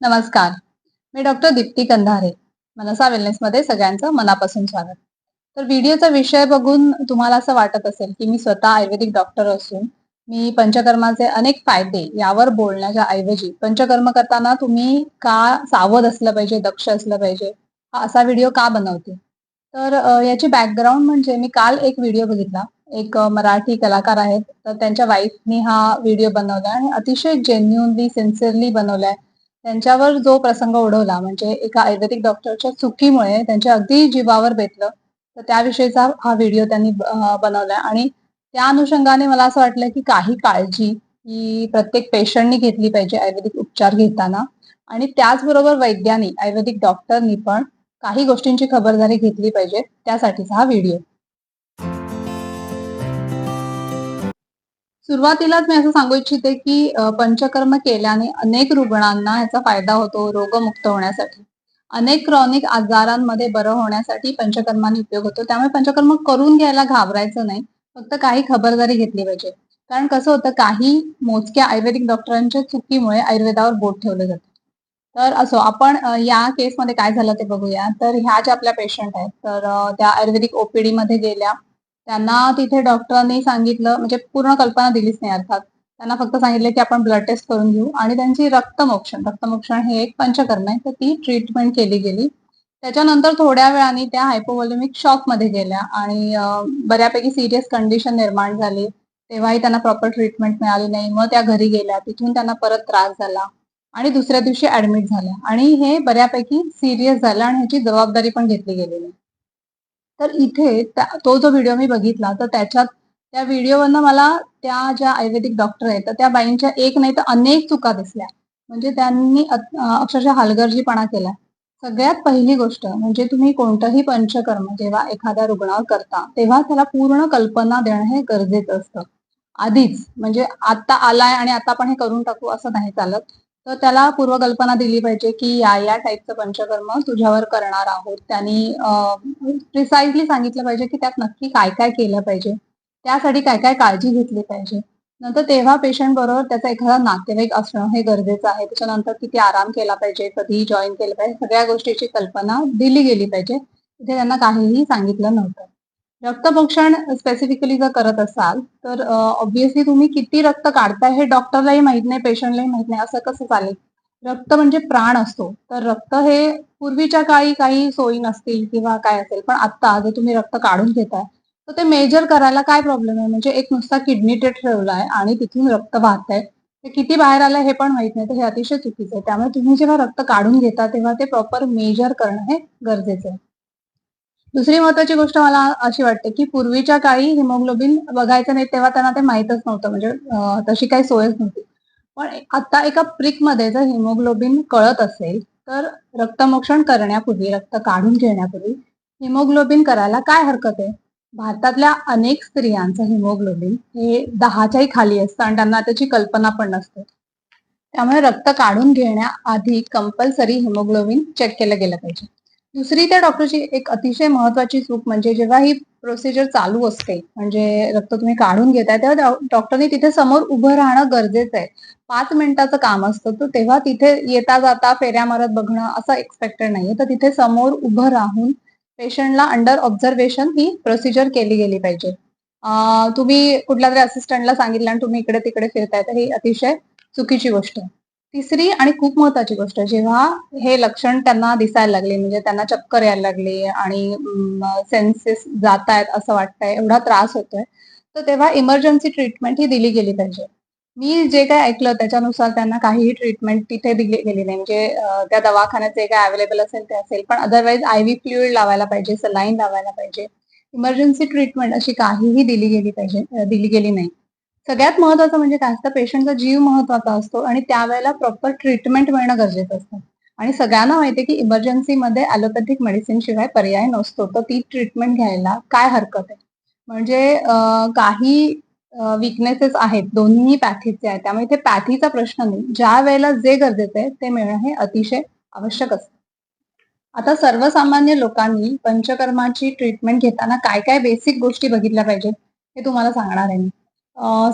नमस्कार. मी डॉक्टर दीप्ती कंधारे. मनसा वेलनेसमध्ये सगळ्यांचं मनापासून स्वागत. तर व्हिडिओचा विषय बघून तुम्हाला असं वाटत असेल की मी स्वतः आयुर्वेदिक डॉक्टर असून मी पंचकर्माचे अनेक फायदे यावर बोलण्याच्या ऐवजी पंचकर्म करताना तुम्ही का सावध असलं पाहिजे दक्ष असलं पाहिजे? हा असा व्हिडिओ का बनवते? तर याची बॅकग्राऊंड म्हणजे मी काल एक व्हिडिओ बघितला. एक मराठी कलाकार आहेत. तर त्यांच्या वाईफनी हा व्हिडिओ बनवला आणि अतिशय जेन्युनली सिन्सिअरली बनवलाय. त्यांच्यावर जो प्रसंग ओढवला म्हणजे एका आयुर्वेदिक डॉक्टरच्या चुकीमुळे त्यांच्या अगदी जीवावर बेतलं तर त्याविषयीचा हा व्हिडिओ त्यांनी बनवलाय. आणि त्या अनुषंगाने मला असं वाटलं की काही काळजी ही प्रत्येक पेशंटनी घेतली पाहिजे आयुर्वेदिक उपचार घेताना. आणि त्याचबरोबर वैद्यानी आयुर्वेदिक डॉक्टरनी पण काही गोष्टींची खबरदारी घेतली पाहिजे त्यासाठीचा हा व्हिडिओ. सुरुवातीलाच मी असं सांगू इच्छिते की पंचकर्म केल्याने अनेक रुग्णांना याचा फायदा होतो रोगमुक्त होण्यासाठी. अनेक क्रॉनिक आजारांमध्ये बरं होण्यासाठी पंचकर्माने उपयोग होतो. त्यामुळे पंचकर्म करून घ्यायला घाबरायचं नाही. फक्त काही खबरदारी घेतली पाहिजे. कारण कसं होतं काही मोजक्या आयुर्वेदिक डॉक्टरांच्या चुकीमुळे आयुर्वेदावर बोट ठेवलं जातं. तर असो आपण या केसमध्ये काय झालं ते बघूया. तर ह्या ज्या आपल्या पेशंट आहेत तर त्या आयुर्वेदिक ओपीडी मध्ये गेल्या. त्यांना तिथे डॉक्टरांनी सांगितलं म्हणजे पूर्ण कल्पना दिलीच नाही अर्थात. त्यांना फक्त सांगितलं की आपण ब्लड टेस्ट करून घेऊ. आणि त्यांची रक्तमोक्षण रक्तमोक्षण हे एक पंचकर्म आहे. तर ती ट्रीटमेंट केली गेली. त्याच्यानंतर थोड्या वेळाने त्या हायपोवॉल्युमिक शॉकमध्ये गेल्या. आणि बऱ्यापैकी सिरियस कंडिशन निर्माण झाली. तेव्हाही त्यांना प्रॉपर ट्रीटमेंट मिळाली नाही. मग त्या घरी गेल्या. तिथून त्यांना परत त्रास झाला. आणि दुसऱ्या दिवशी ऍडमिट झाल्या. आणि हे बऱ्यापैकी सिरियस झालं आणि ह्याची जबाबदारी पण घेतली गेलेली. तर इथे तो जो व्हिडिओ मी बघितला तर त्याच्यात त्या व्हिडिओवरनं मला त्या ज्या आयुर्वेदिक डॉक्टर आहेत तर त्या बाईंच्या एक नाही तर अनेक चुका दिसल्या. म्हणजे त्यांनी अक्षरशः हलगर्जीपणा केला. सगळ्यात पहिली गोष्ट म्हणजे तुम्ही कोणतंही पंचकर्म जेव्हा एखाद्या रुग्णावर करता तेव्हा त्याला पूर्ण कल्पना देणं हे गरजेचं असतं. आधीच म्हणजे आता आलाय आणि आता आपण हे करून टाकू असं नाही चालत. तर त्याला पूर्वकल्पना दिली पाहिजे की या या टाईपचं पंचकर्म तुझ्यावर करणार आहोत. त्यांनी प्रिसाइजली सांगितलं पाहिजे की त्यात नक्की काय काय केलं पाहिजे. त्यासाठी काय काय काळजी घेतली पाहिजे. नंतर तेव्हा पेशंट बरोबर त्याचा एखादा नातेवाईक असणं हे गरजेचं आहे. त्याच्यानंतर किती आराम केला पाहिजे कधी जॉईन केलं पाहिजे. सगळ्या गोष्टीची कल्पना दिली गेली पाहिजे. तिथे त्यांना काहीही सांगितलं नव्हतं. रक्तपक्षण स्पेसिफिकली जर करत असाल तर ऑब्विसली तुम्ही किती रक्त काढताय हे डॉक्टरलाही माहीत नाही पेशंटलाही माहीत नाही असं कसं चालेल? रक्त म्हणजे प्राण असतो. तर रक्त हे पूर्वीच्या काळी काही सोयी नसतील किंवा काय असेल पण आता जर तुम्ही रक्त काढून घेताय तर ते मेजर करायला काय प्रॉब्लेम आहे? म्हणजे एक नुसता किडनी टेट ठेवलाय आणि तिथून रक्त वाहत आहे ते किती बाहेर आलंय हे पण माहीत नाही तर हे अतिशय चुकीचं आहे. त्यामुळे तुम्ही जेव्हा रक्त काढून घेता तेव्हा ते प्रॉपर मेजर करणं हे गरजेचं आहे. दुसरी महत्वाची गोष्ट मला अशी वाटते की पूर्वीच्या काळी हिमोग्लोबिन बघायचं नाही तेव्हा त्यांना ते माहीतच नव्हतं म्हणजे तशी काही सोयच नव्हती. पण आता एका प्रिकमध्ये जर हिमोग्लोबिन कळत असेल तर रक्तमोक्षण करण्यापूर्वी रक्त काढून घेण्यापूर्वी हिमोग्लोबिन करायला काय हरकत आहे? भारतातल्या अनेक स्त्रियांचं हिमोग्लोबिन हे दहाच्याही खाली असतं आणि त्यांना त्याची कल्पना पण नसते. त्यामुळे रक्त काढून घेण्याआधी कंपल्सरी हिमोग्लोबिन चेक केलं गेलं पाहिजे. दुसरी त्या डॉक्टरची एक अतिशय महत्वाची चूक म्हणजे जेव्हा ही प्रोसिजर चालू असते म्हणजे रक्त तुम्ही काढून घेताय तेव्हा डॉक्टरने डॉक्टरनी तिथे समोर उभं राहणं गरजेचं आहे. पाच मिनिटाचं काम असतं तर तेव्हा तिथे येता जाता फेऱ्या मारत बघणं असं एक्सपेक्टेड नाहीये. तर तिथे समोर उभं राहून पेशंटला अंडर ऑब्झर्वेशन ही प्रोसिजर केली गेली पाहिजे. तुम्ही कुठल्या तरी असिस्टंटला सांगितलं आणि तुम्ही इकडे तिकडे फिरताय तर ही अतिशय चुकीची गोष्ट आहे. तिसरी आणि खूप महत्वाची गोष्ट जेव्हा हे लक्षण त्यांना दिसायला लागले म्हणजे त्यांना चक्कर यायला लागली आणि सेन्सेस जात आहेत असं वाटतंय एवढा त्रास होतोय तर तेव्हा इमर्जन्सी ट्रीटमेंट ही दिली गेली पाहिजे. मी जे काय ऐकलं त्याच्यानुसार त्यांना काहीही ट्रीटमेंट तिथे दिली गेली नाही म्हणजे त्या दवाखान्यात जे काय अवेलेबल असेल ते असेल पण अदरवाईज आय व्ही फ्लुइड लावायला पाहिजे सलाईन लावायला पाहिजे. इमर्जन्सी ट्रीटमेंट अशी काहीही दिली गेली पाहिजे दिली गेली नाही. सगळ्यात महत्वाचं म्हणजे काय असतं पेशंटचा जीव महत्त्वाचा असतो आणि त्यावेळेला प्रॉपर ट्रीटमेंट मिळणं गरजेचं असतं. आणि सगळ्यांना माहिती आहे की इमर्जन्सीमध्ये ॲलोपॅथिक मेडिसिन शिवाय पर्याय नसतो. तर ती ट्रीटमेंट घ्यायला काय हरकत आहे? म्हणजे काही विकनेसेस आहेत. दोन्ही पॅथीचे आहेत. त्यामुळे इथे पॅथीचा प्रश्न नाही. ज्या वेळेला जे गरजेचं आहे ते मिळणं हे अतिशय आवश्यक असतं. आता सर्वसामान्य लोकांनी पंचकर्माची ट्रीटमेंट घेताना काय काय बेसिक गोष्टी बघितल्या पाहिजेत हे तुम्हाला सांगणार आहे मी.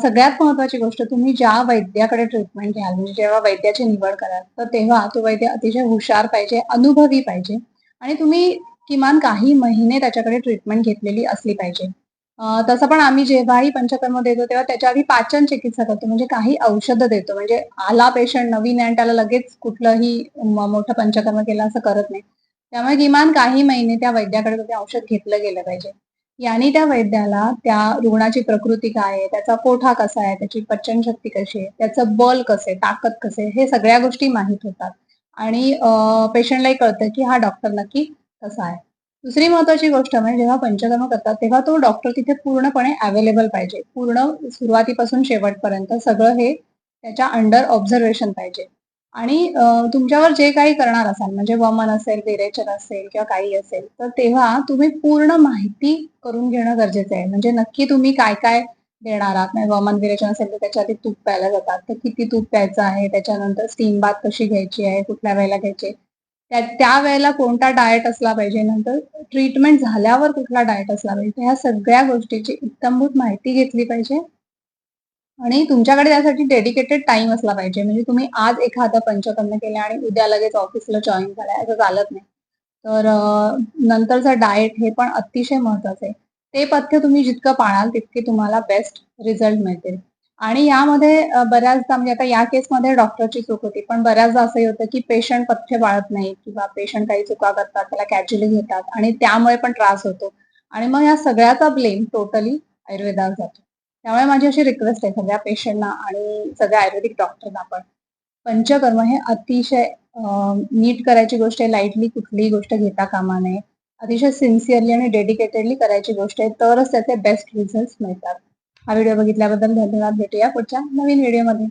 सगळ्यात महत्वाची गोष्ट तुम्ही ज्या वैद्याकडे ट्रीटमेंट घ्याल म्हणजे जेव्हा वैद्याची निवड कराल तर तेव्हा तो वैद्य अतिशय हुशार पाहिजे, अनुभवी पाहिजे आणि तुम्ही किमान काही महिने त्याच्याकडे ट्रीटमेंट घेतलेली असली पाहिजे. तसं पण आम्ही जेव्हाही पंचकर्म देतो तेव्हा त्याच्या आधी पाचन चिकित्सा करतो म्हणजे काही औषधं देतो म्हणजे आला पेशंट नवीन आहे त्याला लगेच कुठलंही मोठं पंचकर्म केलं असं करत नाही. त्यामुळे किमान काही महिने त्या वैद्याकडे ते औषध घेतलं गेलं पाहिजे. याने त्या वैद्याला त्या रुग्णाची प्रकृती काय आहे, त्याचा कोठा कसा आहे, त्याची पचनशक्ती कशी आहे, त्याचं बल कसे ताकद कसे हे सगळ्या गोष्टी माहीत होतात आणि पेशंटलाही कळतं की हा डॉक्टर नक्की कसा आहे. दुसरी महत्वाची गोष्ट म्हणजे जेव्हा पंचकर्म करतात तेव्हा तो डॉक्टर तिथे पूर्णपणे अवेलेबल पाहिजे. पूर्ण सुरुवातीपासून शेवटपर्यंत सगळं हे त्याच्या अंडर ऑब्झर्वेशन पाहिजे. आणि तुमच्यावर जे काही करणार असाल म्हणजे वमन असेल, विरेचन असेल किंवा काही असेल, तर तेव्हा तुम्ही पूर्ण माहिती करून घेणं गरजेचं आहे. म्हणजे नक्की तुम्ही काय-काय देणार आहात. म्हणजे वमन विरेचन असेल तर त्याच्या आधी तूप प्यायला जातात. तर किती तूप प्यायचं आहे, त्याच्यानंतर स्टीम बाथ कशी घ्यायची आहे, कुठल्या वेळेला घ्यायची त्या त्यावेळेला कोणता डाएट असला पाहिजे, नंतर ट्रीटमेंट झाल्यावर कुठला डायट असला पाहिजे. ह्या सगळ्या गोष्टीची इत्यंभूत माहिती घेतली पाहिजे. आणि तुमच्याकडे त्यासाठी डेडिकेटेड टाइम असला पाहिजे. म्हणजे तुम्ही आज एखादं पंचकर्म केलं आणि उद्या लगेच ऑफिसला जॉईन झाला असं चालत नाही. तर नंतरचा नंतरचं डाएट हे पण अतिशय महत्वाचं आहे. ते पथ्य तुम्ही जितकं पाळाल तितके तुम्हाला बेस्ट रिझल्ट मिळतील. आणि यामध्ये बऱ्याचदा म्हणजे आता या केसमध्ये डॉक्टरची चूक होती. पण बऱ्याचदा असंही होतं की पेशंट पथ्य पाळत नाही किंवा पेशंट काही चुका करतात, त्याला कॅज्युअली घेतात आणि त्यामुळे पण त्रास होतो. आणि मग या सगळ्याचा ब्लेम टोटली आयुर्वेदावर जातो. त्यामुळे माझी अशी रिक्वेस्ट आहे सगळ्या पेशंटना आणि सगळ्या आयुर्वेदिक डॉक्टरना पण, पंचकर्म हे अतिशय नीट करायची गोष्ट आहे. लाईटली कुठलीही गोष्ट घेता कामा नये. अतिशय सिन्सिअरली आणि डेडिकेटेडली करायची गोष्ट आहे. तरच त्याचे बेस्ट रिझल्ट मिळतात. हा व्हिडिओ बघितल्याबद्दल धन्यवाद. भेटूया पुढच्या नवीन व्हिडिओमध्ये.